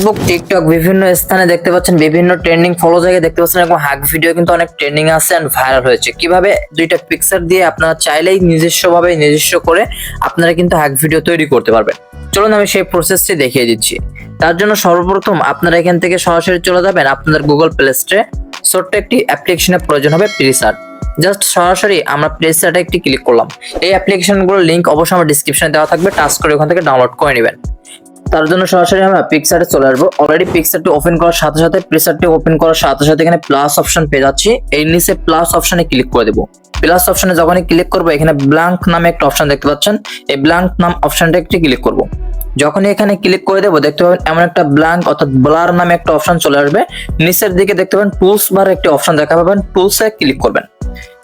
Facebook TikTok বিভিন্ন স্থানে দেখতে পাচ্ছেন, বিভিন্ন ট্রেন্ডিং ফলো জায়গায় দেখতে পাচ্ছেন এবং হাক ভিডিও কিন্তু অনেক ট্রেন্ডিং আছে অ্যান্ড ভাইরাল হয়েছে। কীভাবে দুইটা পিকচার দিয়ে আপনারা চাইলেই নিজস্বভাবে নিজস্ব করে আপনারা কিন্তু হাক ভিডিও তৈরি করতে পারবেন। চলুন আমি সেই প্রসেসটি দেখিয়ে দিচ্ছি। তার জন্য সর্বপ্রথম আপনারা এখান থেকে সরাসরি চলে যাবেন আপনাদের গুগল প্লে স্টোরে ছোট্ট একটি অ্যাপ্লিকেশনের প্রয়োজন হবে প্রিসার জাস্ট সরাসরি আমরা প্লে প্লেসারটা একটি ক্লিক করলাম। এই অ্যাপ্লিকেশনগুলোর লিঙ্ক অবশ্যই আমার ডিসক্রিপশনে দেওয়া থাকবে। টাচ করে ওখান থেকে ডাউনলোড করে নেবেন। তার জন্য সরাসরি আমরা পিকচারে চলে আসব। অলরেডি পিকচারটি ওপেন করার সাথে সাথে প্রেসারটি ওপেন করার সাথে সাথে এখানে প্লাস অপশন পেয়ে যাচ্ছি। এই নিচে প্লাস অপশনে ক্লিক করে দেবো। প্লাস অপশনে যখনই ক্লিক করব, এখানে ব্ল্যাঙ্ক নামে একটা অপশন দেখতে পাচ্ছেন। এই ব্ল্যাঙ্ক নাম অপশনটা একটি ক্লিক করব। যখনই এখানে ক্লিক করে দেবো, দেখতে পাবেন এমন একটা ব্ল্যাঙ্ক অর্থাৎ ব্লার নামে একটা অপশন চলে আসবে। নিচের দিকে দেখতে পাবেন টুলস বার একটি অপশন দেখা পাবেন। টুলসে ক্লিক করবেন।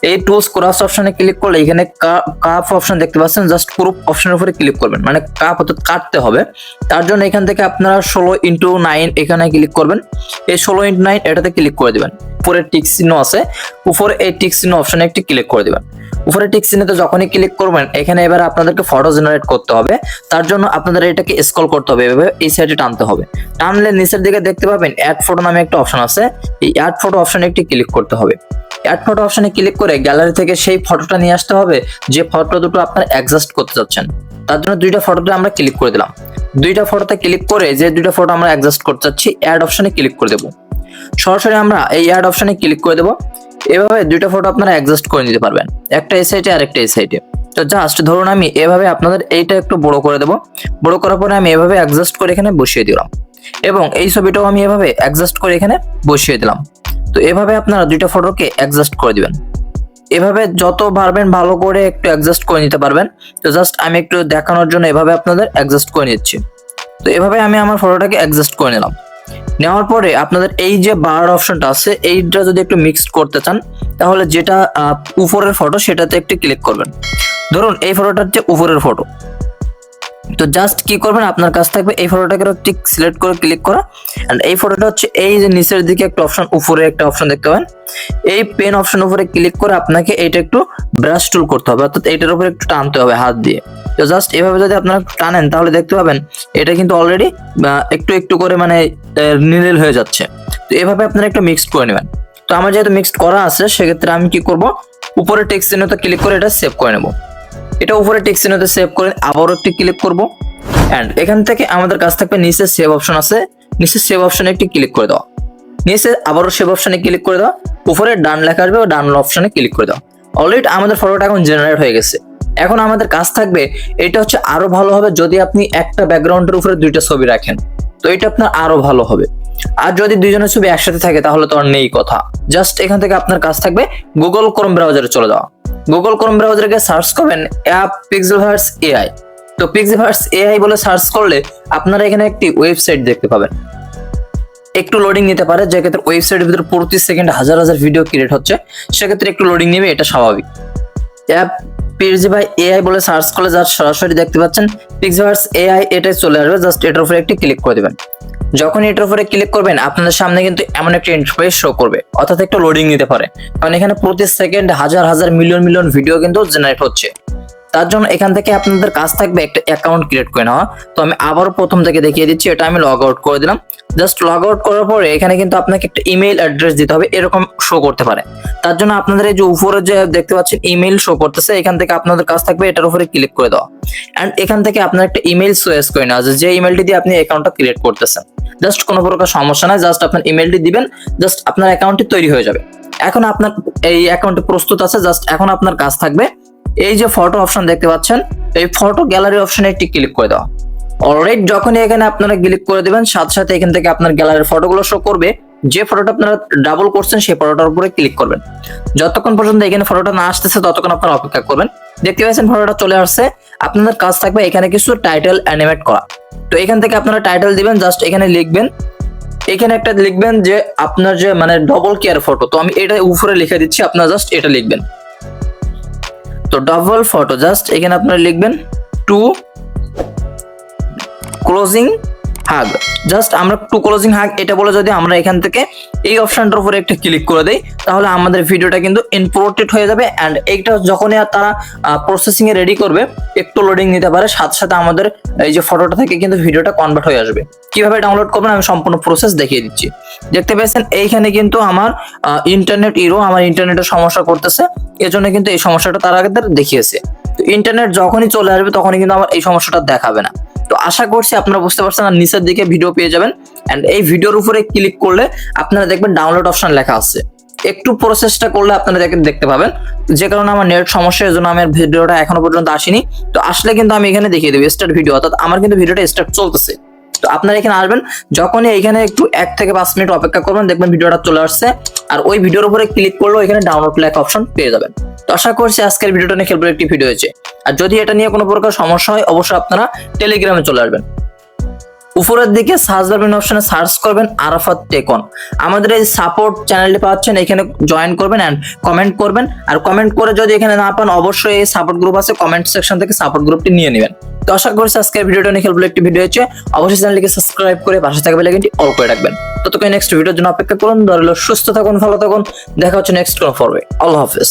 এই টুলস ক্রস অপশনে ক্লিক করলে এখানে কাপ অপশন দেখতে পাচ্ছেন জাস্ট গ্রুপ অপশনের উপরে ক্লিক করবেন। মানে কাপ অর্থাৎ কাটতে হবে। তার জন্য এখান থেকে আপনারা ষোলো ইন্টু নাইন এখানে ক্লিক করবেন। এই ষোলো ইন্টু নাইন এটাতে ক্লিক করে দিবেন। উপরে টিক চিহ্ন আছে। উপরে এই টিক চিহ্ন অপশনে একটি ক্লিক করে দিবেন। উপরে টিক চিহ্নতে যখনই ক্লিক করবেন, এখানে এবার আপনাদেরকে ফটো জেনারেট করতে হবে। তার জন্য আপনাদের এটাকে স্ক্রল করতে হবে। এভাবে এই সাইডে টানতে হবে। টানলে নিচের দিকে দেখতে পাবেন অ্যাড ফটো নামে একটা অপশন আছে। এই অ্যাড ফটো অপশনে একটি ক্লিক করতে হবে। অ্যাড ফটো অপশনে ক্লিক করে গ্যালারি থেকে সেই ফটোটা নিয়ে আসতে হবে। যে ফটো দুটো আপনারা অ্যাডজাস্ট করতে চাচ্ছেন তার জন্য দুইটা ফটোতে আমরা ক্লিক করে দিলাম। দুইটা ফটোতে ক্লিক করে যে দুইটা ফটো আমরা অ্যাডজাস্ট করতে চাচ্ছি অ্যাড অপশনে ক্লিক করে দেবো। সরাসরি আমরা এই অ্যাড অপশনে ক্লিক করে দেবো। এভাবে দুইটা ফটো আপনারা অ্যাডজাস্ট করে নিতে পারবেন। একটা এই সাইডে আর একটা এই সাইডে তো জাস্ট ধরুন আমি এভাবে আপনাদের এইটা একটু বড় করে দেবো। বড় করার পরে আমি এভাবে অ্যাডজাস্ট করে এখানে বসিয়ে দিলাম। এবং এই ছবিটাও আমি এভাবে অ্যাডজাস্ট করে এখানে বসিয়ে দিলাম। তো এভাবে আপনারা দুইটা ফটোকে অ্যাডজাস্ট করে দিবেন। এভাবে যত পারবেন ভালো করে একটু অ্যাডজাস্ট করে নিতে পারবেন। তো জাস্ট আমি একটু দেখানোর জন্য এভাবে আপনাদের অ্যাডজাস্ট করে নিচ্ছি। তো এভাবে আমি আমার ফটোটাকে অ্যাডজাস্ট করে নিলাম। নেওয়ার পরে আপনাদের এই যে বার অপশনটা আছে, এইটা যদি একটু মিক্সড করতে চান, তাহলে যেটা উপরের ফটো সেটাতে একটু ক্লিক করবেন। ধরুন এই ফটোটা হচ্ছে উপরের ফটো তো জাস্ট কি করবেন, আপনার কাছ থাকবে এই ফটোটাকে ঠিক সিলেক্ট করে ক্লিক করা। এন্ড এই ফটোটা হচ্ছে এই যে নিচের দিকে একটা অপশন উপরে একটা অপশন দেখতে পাবেন। এই পেন অপশন উপরে ক্লিক করে আপনাকে এইটা একটু ব্রাশ টুল করতে হবে, অর্থাৎ এটার উপরে একটু টানতে হবে হাত দিয়ে। তো জাস্ট এভাবে যদি আপনারা টানেন, তাহলে দেখতে পাবেন এটা কিন্তু অলরেডি একটু একটু করে মানে নীল হয়ে যাচ্ছে। তো এভাবে আপনারা একটু মিক্সড করে নেবেন। তো আমার যেহেতু মিক্সড করা আছে, সেক্ষেত্রে আমি কি করব, উপরে টেক্সট চিহ্নতে ক্লিক করে এটা সেভ করে নেব। এটা উপরে টেক্সট চিহ্নতে সেভ করে আবারও একটি ক্লিক করব। এন্ড এখান থেকে আমাদের কাছ থাকবে নিচে সেভ অপশন আছে। নিচে সেভ অপশনে একটি ক্লিক করে দাও। নিচে আবারও সেভ অপশনে ক্লিক করে দাও। উপরে ডান লেখা আসবে ডান অপশনে ক্লিক করে দাও। অলরেডি আমাদের ফটোটা এখন জেনারেট হয়ে গেছে। এখন আমাদের কাজ থাকবে, এটা হচ্ছে আরও ভালো হবে যদি আপনি একটা ব্যাকগ্রাউন্ডের উপরে দুইটা ছবি রাখেন। তো এটা আপনার আরও ভালো হবে। আর যদি দুইজনের ছবি একসাথে থাকে, তাহলে তো আর নেই কথা। জাস্ট এখান থেকে আপনার কাজ থাকবে গুগল ক্রোম ব্রাউজারে চলে যাওয়া। গুগল ক্রোম ব্রাউজারে গিয়ে সার্চ করবেন অ্যাপ পিক্সেলভার্স এআই তো পিক্সেলভার্স এআই বলে সার্চ করলে আপনারা এখানে একটি ওয়েবসাইট দেখতে পাবেন। একটু লোডিং নিতে পারে, যে ক্ষেত্রে ওয়েবসাইটের ভিতরে প্রতি সেকেন্ড হাজার হাজার ভিডিও ক্রিয়েট হচ্ছে, সেক্ষেত্রে একটু লোডিং নেবে, এটা স্বাভাবিক। অ্যাপ পিএসজি বাই এআই বলে সার্চ করলে যা সরাসরি দেখতে পাচ্ছেন পিক্সভার্স এআই এটাই চলে আসবে জাস্ট এটার উপরে একটি ক্লিক করে দেবেন। যখন এটার উপরে ক্লিক করবেন, আপনাদের সামনে কিন্তু এমন একটা ইন্টারফেস শো করবে। অর্থাৎ একটু লোডিং নিতে পারে। কারণ এখানে প্রতি সেকেন্ড হাজার হাজার মিলিয়ন মিলিয়ন ভিডিও কিন্তু জেনারেট হচ্ছে। তার জন্য এখান থেকে আপনাদের কাজ থাকবে একটা অ্যাকাউন্ট ক্রিয়েট করে নেওয়া। তো আমি আবারও প্রথম থেকে দেখিয়ে দিচ্ছি, এটা আমি লগ আউট করে দিলাম। জাস্ট লগ আউট করার পরে এখানে কিন্তু আপনাকে একটা ইমেল অ্যাড্রেস দিতে হবে, এরকম শো করতে পারে। তার জন্য আপনাদের এই যে উপরে যে দেখতে পাচ্ছেন ইমেল শো করতেছে, এখান থেকে আপনাদের কাজ থাকবে এটার উপরে ক্লিক করে দেওয়া। অ্যান্ড এখান থেকে আপনার একটা ইমেল সোয়েস করে নেওয়া যে ইমেলটি দিয়ে আপনি অ্যাকাউন্টটা ক্রিয়েট করতেছেন। জাস্ট কোনো প্রকার সমস্যা নাই জাস্ট আপনার ইমেলটি দিবেন জাস্ট আপনার অ্যাকাউন্টটি তৈরি হয়ে যাবে। এখন আপনার এই অ্যাকাউন্টে প্রস্তুত আছে জাস্ট এখন আপনার কাজ থাকবে। এই যে ফটো অপশন দেখতে পাচ্ছেন, এই ফটো গ্যালারি অপশনে একটি ক্লিক করে দেওয়া অলরেডি যখনই এখানে আপনারা ক্লিক করে দেবেন, সাথে সাথে এখান থেকে আপনার গ্যালারির ফটোগুলো শো করবে। যে ফটোটা আপনারা ডাবল করছেন, সেই ফটোটার উপরে ক্লিক করবেন। যতক্ষণ পর্যন্ত এখানে ফটোটা না আসতেছে, ততক্ষণ আপনারা অপেক্ষা করবেন। দেখতে পাচ্ছেন ফটোটা চলে আসছে। আপনাদের কাজ থাকবে এখানে কিছু টাইটেল অ্যানিমেট করা। তো এখান থেকে আপনারা টাইটেল দিবেন জাস্ট এখানে লিখবেন। এখানে একটা লিখবেন যে আপনার যে মানে ডবল কেয়ার ফটো তো আমি এটা উপরে লিখে দিচ্ছি, আপনারা জাস্ট এটা লিখবেন। তো ডবল ফটো জাস্ট এখানে আপনারা লিখবেন টু ক্লোজিং হাগ জাস্ট আমরা টু ক্লোজিং হাগ এটা বলে যদি আমরা এখান থেকে এই অপশনটার উপরে একটা ক্লিক করে দেই, তাহলে আমাদের ভিডিওটা কিন্তু ইম্পোর্টেড হয়ে যাবে অ্যান্ড এইটা যখনই তারা প্রসেসিং এ রেডি করবে, একটু লোডিং নিতে পারে, সাথে সাথে আমাদের এই যে ফটোটা থেকে কিন্তু ভিডিওটা কনভার্ট হয়ে আসবে। কীভাবে ডাউনলোড করবেন আমি সম্পূর্ণ প্রসেস দেখিয়ে দিচ্ছি। দেখতে পেয়েছেন এইখানে কিন্তু আমার ইন্টারনেট ইরো আমার ইন্টারনেটের সমস্যা করতেছে, এজন্য কিন্তু এই সমস্যাটা তারা আগে দেখিয়েছে। তো ইন্টারনেট যখনই চলে আসবে, তখনই কিন্তু আমার এই সমস্যাটা দেখাবে না। আশা করছি আপনারা বুঝতে পারছেন আর নিচের দিকে ভিডিও পেয়ে যাবেন। এন্ড এই ভিডিওর উপরে ক্লিক করলে আপনারা দেখবেন ডাউনলোড অপশন লেখা আছে। একটু প্রসেসটা করলে আপনারা দেখে দেখতে পাবেন। যে কারণে আমার নেট সমস্যা এর জন্য আমার ভিডিওটা এখনও পর্যন্ত আসেনি। তো আসলে কিন্তু আমি এখানে দেখিয়ে দেবো স্টার্ট ভিডিও অর্থাৎ আমার কিন্তু ভিডিওটা স্টার্ট চলতেছে। তো আপনারা এখানে আসবেন, যখনই এখানে একটু এক থেকে পাঁচ মিনিট অপেক্ষা করবেন, দেখবেন ভিডিওটা চলে আসছে। আর ওই ভিডিওর উপরে ক্লিক করলেও এখানে ডাউনলোড লেখা অপশন পেয়ে যাবেন। তো আশা করছি আজকের ভিডিওটা নিয়ে খেলব একটি ভিডিও হয়েছে। আর যদি এটা নিয়ে কোনো প্রকার সমস্যা হয়, অবশ্যই আপনারা টেলিগ্রামে চলে আসবেন। উপরের দিকে সার্চ বাটন অপশনে সার্চ করবেন আরাফাত টেকন। আমাদের এই সাপোর্ট চ্যানেলটি পাচ্ছেন, এখানে জয়েন করবেন এন্ড কমেন্ট করবেন। আর কমেন্ট করে যদি এখানে না পান, অবশ্যই এই সাপোর্ট গ্রুপ আছে কমেন্ট সেকশন থেকে সাপোর্ট গ্রুপটি নিয়ে নেবেন। তো আশা করছি আজকের ভিডিওটা নিয়ে খেলব একটি ভিডিও হচ্ছে অবশ্যই চ্যানেলটিকে সাবস্ক্রাইব করে পাশে থাকবে লেগেনটি অল করে রাখবেন। ততক্ষণ নেক্সট ভিডিওর জন্য অপেক্ষা করুন। ধরলো সুস্থ থাকুন, ভালো থাকুন। দেখা হচ্ছে নেক্সট কোনো পর্বে। আল্লাহ হাফেজ।